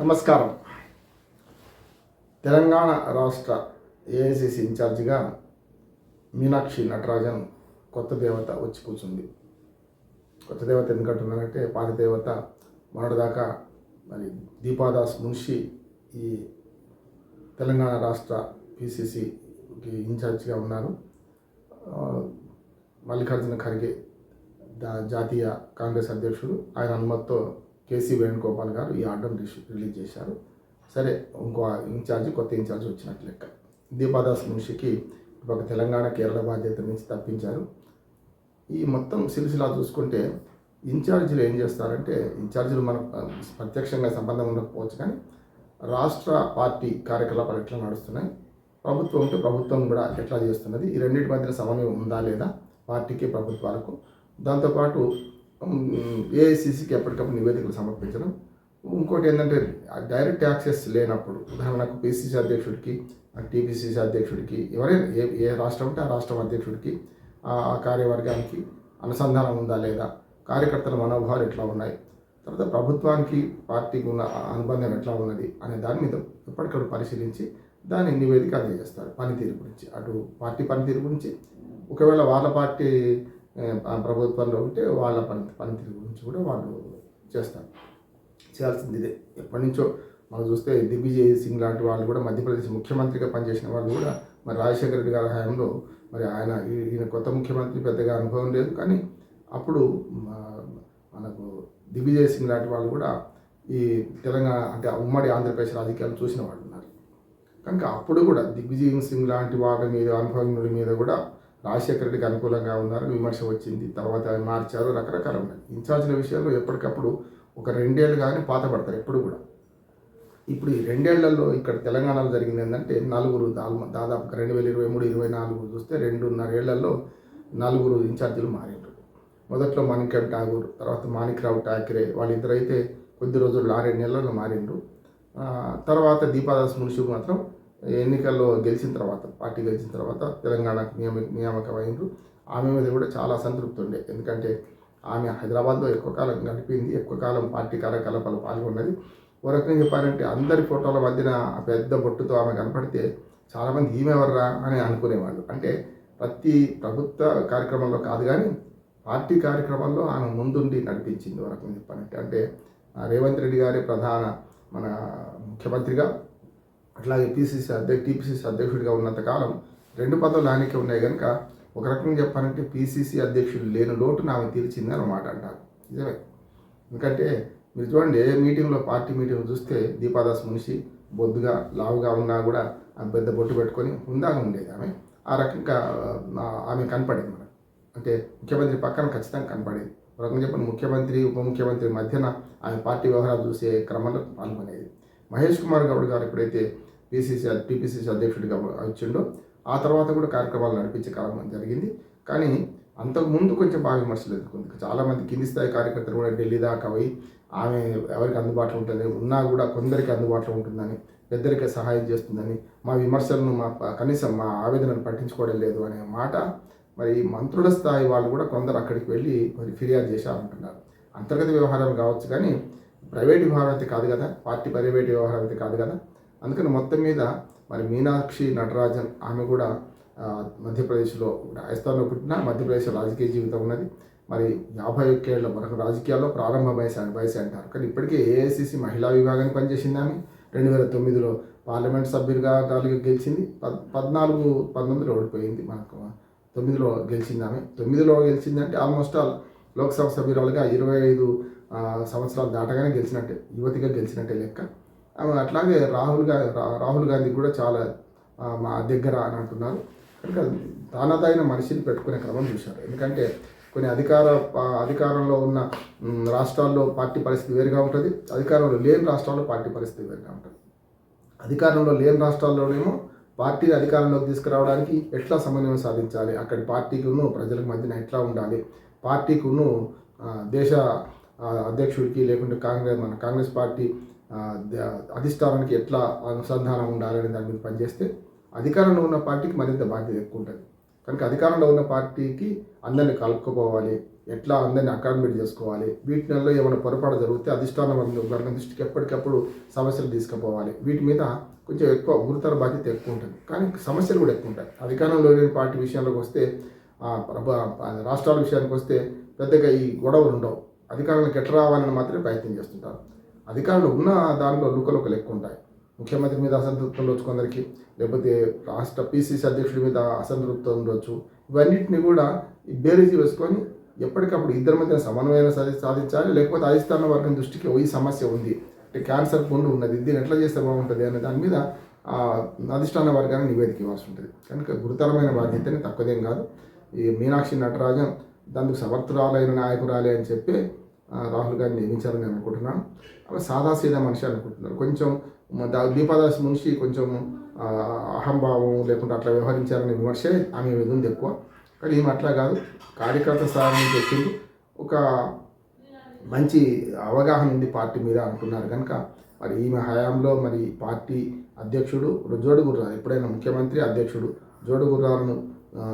నమస్కారం. తెలంగాణ రాష్ట్ర ఏఐసిసి ఇన్ఛార్జిగా మీనాక్షి నటరాజన్ కొత్త దేవత వచ్చి కూర్చుంది. కొత్త దేవత ఎందుకంటున్నానంటే పాత దేవత మొన్నటిదాకా మరి దీపాదాస్ మున్షి ఈ తెలంగాణ రాష్ట్ర పిసిసికి ఇన్ఛార్జిగా ఉన్నారు. మల్లికార్జున ఖర్గే దా- జాతీయ కాంగ్రెస్ అధ్యక్షుడు. ఆయన అనుమతితో కేసీ వేణుగోపాల్ గారు ఈ ఆర్డర్ రిలీజ్ చేశారు. సరే ఇంకో ఇన్ఛార్జ్ కొత్త ఇన్ఛార్జ్ వచ్చినట్లు లెక్క. దీపాదాస్ మున్షికి ఒక తెలంగాణ కేరళ బాధ్యత నుంచి తప్పించారు. ఈ మొత్తం సిరిసిలా చూసుకుంటే ఇన్ఛార్జీలు ఏం చేస్తారంటే ఇన్ఛార్జీలు మనకు ప్రత్యక్షంగా సంబంధం ఉండకపోవచ్చు కానీ రాష్ట్ర పార్టీ కార్యకలాపాలు ఎట్లా నడుస్తున్నాయి ప్రభుత్వం ఉంటే ప్రభుత్వం కూడా ఎట్లా చేస్తున్నది ఈ రెండింటి మధ్యన సమన్వయం ఉందా లేదా పార్టీకి ప్రభుత్వాలకు. దాంతోపాటు ఏఐసిసికి ఎప్పటికప్పుడు నివేదికలు సమర్పించడం. ఇంకోటి ఏంటంటే డైరెక్ట్ యాక్సెస్ లేనప్పుడు ఉదాహరణకు పిసిసి అధ్యక్షుడికి టీపీసీసీ అధ్యక్షుడికి ఎవరైనా ఏ ఏ రాష్ట్రం ఉంటే ఆ రాష్ట్రం అధ్యక్షుడికి ఆ కార్యవర్గానికి అనుసంధానం ఉందా లేదా కార్యకర్తల మనోభావాలు ఎట్లా ఉన్నాయి తర్వాత ప్రభుత్వానికి పార్టీకి ఉన్న అనుబంధం ఎట్లా ఉన్నది అనే దాని మీద ఎప్పటికప్పుడు పరిశీలించి దాని నివేదిక అందజేస్తారు. పనితీరు గురించి అటు పార్టీ పనితీరు గురించి. ఒకవేళ వాళ్ళ పార్టీ ఆ, ప్రభుత్వంలో ఉంటే వాళ్ళ పని పనితీరు గురించి కూడా వాళ్ళు చేస్తారు. చేయాల్సింది ఇదే. ఎప్పటి నుంచో మనం చూస్తే దిగ్విజయ్ సింగ్ లాంటి వాళ్ళు కూడా మధ్యప్రదేశ్ ముఖ్యమంత్రిగా పనిచేసిన వాళ్ళు కూడా మరి రాజశేఖర రెడ్డి గారి హయాంలో మరి ఆయన ఈయన కొత్త ముఖ్యమంత్రి పెద్దగా అనుభవం లేదు. కానీ అప్పుడు మనకు దిగ్విజయ్ సింగ్ లాంటి వాళ్ళు కూడా ఈ తెలంగాణ అంటే ఉమ్మడి ఆంధ్రప్రదేశ్ రాజకీయాలు చూసిన వాళ్ళు ఉన్నారు. కనుక అప్పుడు కూడా దిగ్విజయ్ సింగ్ లాంటి వాళ్ళ మీద అనుభవజ్ఞుడి మీద కూడా రాజశేఖర రెడ్డికి అనుకూలంగా ఉన్నారని విమర్శ వచ్చింది. తర్వాత అవి మార్చారు రకరకాల ఉన్నాయి. ఇన్ఛార్జ్ల విషయంలో ఎప్పటికప్పుడు ఒక రెండేళ్ళు కానీ పాత పడతారు ఎప్పుడు కూడా. ఇప్పుడు ఈ రెండేళ్ళలో ఇక్కడ తెలంగాణలో జరిగింది ఏంటంటే నలుగురు దాదాపు రెండు వేల ఇరవై మూడు ఇరవై నాలుగు చూస్తే రెండున్నరేళ్ళలో నలుగురు ఇన్ఛార్జీలు మారిండ్రు మొదట్లో మాణిక్యం ఠాగూర్ తర్వాత మాణిక్రావు ఠాకరే వాళ్ళిద్దరైతే కొద్ది రోజులు ఆరేడు నెలల్లో మారిండ్రు. తర్వాత దీపాదాస్ మున్షి మాత్రం ఎన్నికల్లో గెలిచిన తర్వాత పార్టీ గెలిచిన తర్వాత తెలంగాణకు నియమ నియామకమైండ్రు. ఆమె మీద కూడా చాలా సంతృప్తి ఉండే. ఎందుకంటే ఆమె హైదరాబాద్లో ఎక్కువ కాలం గడిపింది ఎక్కువ కాలం పార్టీ కార్యకలాపాలు పాల్గొన్నది. ఓ రకంగా చెప్పారంటే అందరి ఫోటోల మధ్యన పెద్ద బొట్టుతో ఆమె కనపడితే చాలామంది ఈమె ఎవర్రా అని అనుకునేవాళ్ళు. అంటే ప్రతి ప్రభుత్వ కార్యక్రమంలో కాదు కానీ పార్టీ కార్యక్రమంలో ఆమె ముందుండి నడిపించింది ఓ రకంగా చెప్పాలంటే. అంటే రేవంత్ రెడ్డి గారి ప్రధాన మన ముఖ్యమంత్రిగా అట్లాగే పీసీసీ అధ్యక్ష టీపీసీసీ అధ్యక్షుడిగా ఉన్నంత కాలం రెండు పదవులు ఆయనకే ఉన్నాయి కనుక ఒక రకంగా చెప్పాలంటే పీసీసీ అధ్యక్షుడు లేని లోటు ఆమె తీర్చింది అన్నమాట అంటారు. నిజమే. ఎందుకంటే మీరు చూడండి ఏ మీటింగ్లో పార్టీ మీటింగ్ చూస్తే దీపాదాస్ మునిషి బొద్దుగా లావుగా ఉన్నా కూడా ఆమె పెద్ద బొట్టు పెట్టుకొని హుందాగా ఉండేది ఆమె. ఆ రకంగా ఆమె కనపడేది మనకు. అంటే ముఖ్యమంత్రి పక్కన ఖచ్చితంగా కనపడేది. ఒక రకంగా చెప్పండి ముఖ్యమంత్రి ఉప ముఖ్యమంత్రి మధ్యన ఆమె పార్టీ వ్యవహారాలు చూసే క్రమంలో పాల్గొనేది. మహేష్ కుమార్ గౌడ్ గారు ఎప్పుడైతే పిసిసి టీపీసీసీ అధ్యక్షుడిగా వచ్చిండో. ఆ తర్వాత కూడా కార్యక్రమాలు నడిపించే కాలం జరిగింది. కానీ అంతకుముందు కొంచెం బాగా విమర్శలు ఎదుర్కొంది. చాలామంది కింది స్థాయి కార్యకర్తలు కూడా ఢిల్లీ దాకా పోయి ఆమె ఎవరికి అందుబాటులో ఉంటుంది ఉన్నా కూడా కొందరికి అందుబాటులో ఉంటుందని పెద్దరికే సహాయం చేస్తుందని మా విమర్శలను మా కనీసం మా ఆవేదనను పట్టించుకోవడం లేదు అనే మాట మరి మంత్రుల స్థాయి వాళ్ళు కూడా కొందరు అక్కడికి వెళ్ళి మరి ఫిర్యాదు చేశారంటున్నారు. అంతర్గత వ్యవహారం కావచ్చు కానీ ప్రైవేట్ వ్యవహారం అయితే కాదు కదా పార్టీ ప్రైవేట్ వ్యవహారం అయితే కాదు కదా. అందుకని మొత్తం మీద మరి మీనాక్షి నటరాజన్ ఆమె కూడా మధ్యప్రదేశ్లో రాజస్థాన్లో పుట్టిన మధ్యప్రదేశ్ రాజకీయ జీవితం ఉన్నది. మరి యాభై ఒక్కేళ్ళ వరకు రాజకీయాల్లో ప్రారంభ వయసు వయసు అంటారు. కానీ ఇప్పటికే ఏఐసిసి మహిళా విభాగానికి పనిచేసింది ఆమె. రెండు వేల తొమ్మిదిలో పార్లమెంట్ సభ్యులుగా నాలుగు గెలిచింది. పద్ పద్నాలుగు పంతొమ్మిదిలో ఓడిపోయింది మనకు. తొమ్మిదిలో గెలిచింది ఆమె. తొమ్మిదిలో గెలిచిందంటే ఆల్మోస్ట్ ఆల్ లోక్సభ సభ్యురాలుగా ఇరవై ఐదు సంవత్సరాలు దాటగానే గెలిచినట్టే యువతిగా గెలిచినట్టే లెక్క. అట్లాగే రాహుల్ గాంధీ రాహుల్ గాంధీ కూడా చాలా మా దగ్గర అని అంటున్నారు. కనుక తానదైన మనిషిని పెట్టుకునే క్రమం చూశారు. ఎందుకంటే కొన్ని అధికార అధికారంలో ఉన్న రాష్ట్రాల్లో పార్టీ పరిస్థితి వేరుగా ఉంటుంది. అధికారంలో లేని రాష్ట్రాల్లో పార్టీ పరిస్థితి వేరుగా ఉంటుంది. అధికారంలో లేని రాష్ట్రాల్లోనేమో పార్టీని అధికారంలోకి తీసుకురావడానికి ఎట్లా సమన్వయం సాధించాలి? అక్కడి పార్టీకును ప్రజలకు మధ్యన ఎట్లా ఉండాలి? పార్టీకును దేశ అధ్యక్షుడికి లేకుంటే కాంగ్రెస్ మన కాంగ్రెస్ పార్టీ అధిష్టానానికి ఎట్లా అనుసంధానం ఉండాలనే దాని మీద పనిచేస్తే అధికారంలో ఉన్న పార్టీకి మరింత బాధ్యత ఎక్కువ ఉంటుంది. కనుక అధికారంలో ఉన్న పార్టీకి అందరిని కలుపుకోవాలి ఎట్లా అందరిని అకామిడేట్ చేసుకోవాలి వీటిలో ఏమైనా పొరపాటు జరిగితే అధిష్టానం వర్గం దృష్టికి ఎప్పటికప్పుడు సమస్యలు తీసుకుపోవాలి. వీటి మీద కొంచెం ఎక్కువ గురుతర బాధ్యత ఎక్కువ ఉంటుంది. కానీ సమస్యలు కూడా ఎక్కువ ఉంటాయి. అధికారంలో లేని పార్టీ విషయంలోకి వస్తే ఆ, రాష్ట్రాల విషయానికి వస్తే పెద్దగా ఈ గొడవలు ఉండవు. అధికారంలోకి ఎట్లా రావాలని మాత్రమే ప్రయత్నం చేస్తుంటారు. అధికారులు ఉన్న దానిలో లుకలుక లెక్క ఉంటాయి. ముఖ్యమంత్రి మీద అసంతృప్తి ఉండొచ్చు కొందరికి లేకపోతే రాష్ట్ర పీసీసీ అధ్యక్షుడి మీద అసంతృప్తి ఉండొచ్చు. ఇవన్నిటిని కూడా ఈ బేరీజీ వేసుకొని ఎప్పటికప్పుడు ఇద్దరి మధ్య సమన్వయం సాధి సాధించాలి లేకపోతే అధిష్టాన వర్గం దృష్టికి ఈ సమస్య ఉంది. అంటే క్యాన్సర్ పొండు ఉన్నది దీన్ని ఎట్లా చేస్తే బాగుంటుంది అనే దాని మీద ఆ, అధిష్టాన వర్గానికి నివేదిక ఇవ్వాల్సి ఉంటుంది. కనుక గురుతరమైన బాధ్యతని తక్కువదేం కాదు. ఈ మీనాక్షి నటరాజన్ దానికి సమర్థురాలైన నాయకురాలే అని చెప్పి రాహుల్ గాంధీ నియమించాలని నేను అనుకుంటున్నాను. అలా సాదాసీదా మనిషి అనుకుంటున్నారు. కొంచెం దా- దీపాదాస్ మున్షి కొంచెం అహంభావం లేకుంటే అట్లా వ్యవహరించారనే విమర్శే ఆమె మీద ఉంది ఎక్కువ. కానీ ఈమె అట్లా కాదు. కార్యకర్త స్థాయి నుంచి వచ్చింది. ఒక మంచి అవగాహన ఉంది పార్టీ మీద అనుకున్నారు కనుక మరి ఈమె హయాంలో మరి పార్టీ అధ్యక్షుడు జోడుగుర్రా ఎప్పుడైనా ముఖ్యమంత్రి అధ్యక్షుడు జోడు గుర్రాలను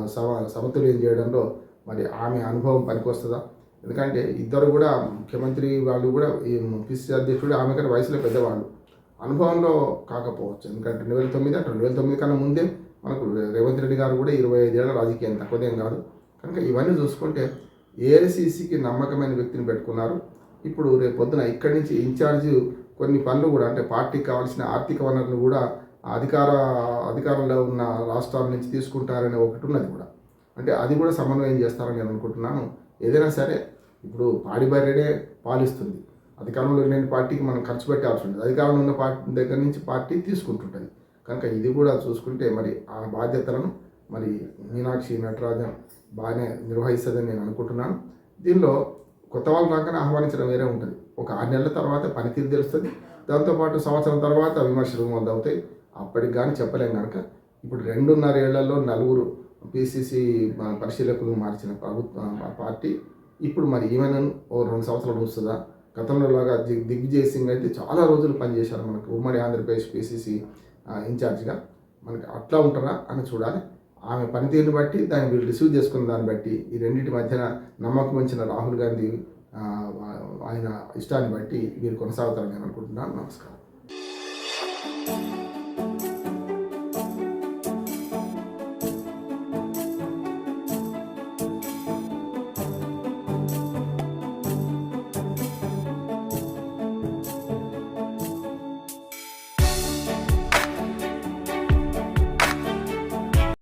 సమ సమతుల్యం చేయడంలో మరి ఆమె అనుభవం పనికొస్తుందా? ఎందుకంటే ఇద్దరు కూడా ముఖ్యమంత్రి వాళ్ళు కూడా ఈ పిసిసి అధ్యక్షుడు ఆమె కంటే వయసులో పెద్దవాళ్ళు. అనుభవంలో కాకపోవచ్చు. ఎందుకంటే రెండు వేల తొమ్మిది అంటే రెండు వేల తొమ్మిది కన్నా ముందే మనకు రేవంత్ రెడ్డి గారు కూడా ఇరవై ఐదేళ్ళ రాజకీయం తక్కువదేం కాదు. కనుక ఇవన్నీ చూసుకుంటే ఏఐసిసికి నమ్మకమైన వ్యక్తిని పెట్టుకున్నారు. ఇప్పుడు రేపు పొద్దున ఇక్కడి నుంచి ఇన్ఛార్జ్ కొన్ని పనులు కూడా అంటే పార్టీకి కావాల్సిన ఆర్థిక వనరులు కూడా అధికార అధికారంలో ఉన్న రాష్ట్రాల నుంచి తీసుకుంటారనే ఒకటి ఉన్నది కూడా. అంటే అది కూడా సమన్వయం చేస్తారని నేను అనుకుంటున్నాను. ఏదైనా సరే ఇప్పుడు పాడి బర్రెడే పాలిస్తుంది. అధికారంలో లేని పార్టీకి మనం ఖర్చు పెట్టాల్సి ఉంటుంది అధికారంలో ఉన్న పార్టీ దగ్గర నుంచి పార్టీ తీసుకుంటుంటుంది. కనుక ఇది కూడా చూసుకుంటే మరి ఆ బాధ్యతలను మరి మీనాక్షి నటరాజన్ బాగానే నిర్వహిస్తుందని నేను అనుకుంటున్నాను. దీనిలో కొత్త వాళ్ళు రాకనే ఆహ్వానించడం వేరే ఉంటుంది. ఒక ఆరు నెలల తర్వాత పనితీరు తెలుస్తుంది. దాంతోపాటు సంవత్సరం తర్వాత విమర్శలు మొదలవుతాయి అప్పటికి కానీ చెప్పలేం కనుక ఇప్పుడు రెండున్నర ఏళ్ళలో నలుగురు పిసిసి పరిశీలకులు మార్చిన ప్రభుత్వ పార్టీ ఇప్పుడు మరి ఈమెను ఓ రెండు సంవత్సరాలు వస్తుందా గతంలో లాగా దిగ్ దిగ్విజయ్ సింగ్ అయితే చాలా రోజులు పనిచేశారు మనకు. ఉమ్మడి ఆంధ్రప్రదేశ్ పిసిసి ఇన్ఛార్జ్గా. మనకి అట్లా ఉంటారా అని చూడాలి. ఆమె పనితీరుని బట్టి దాన్ని వీళ్ళు రిసీవ్ చేసుకున్న దాన్ని బట్టి ఈ రెండింటి మధ్యన నమ్మకం ఉంచిన రాహుల్ గాంధీ ఆయన ఇష్టాన్ని బట్టి వీరు కొనసాగుతారని నేను అనుకుంటున్నాను. నమస్కారం.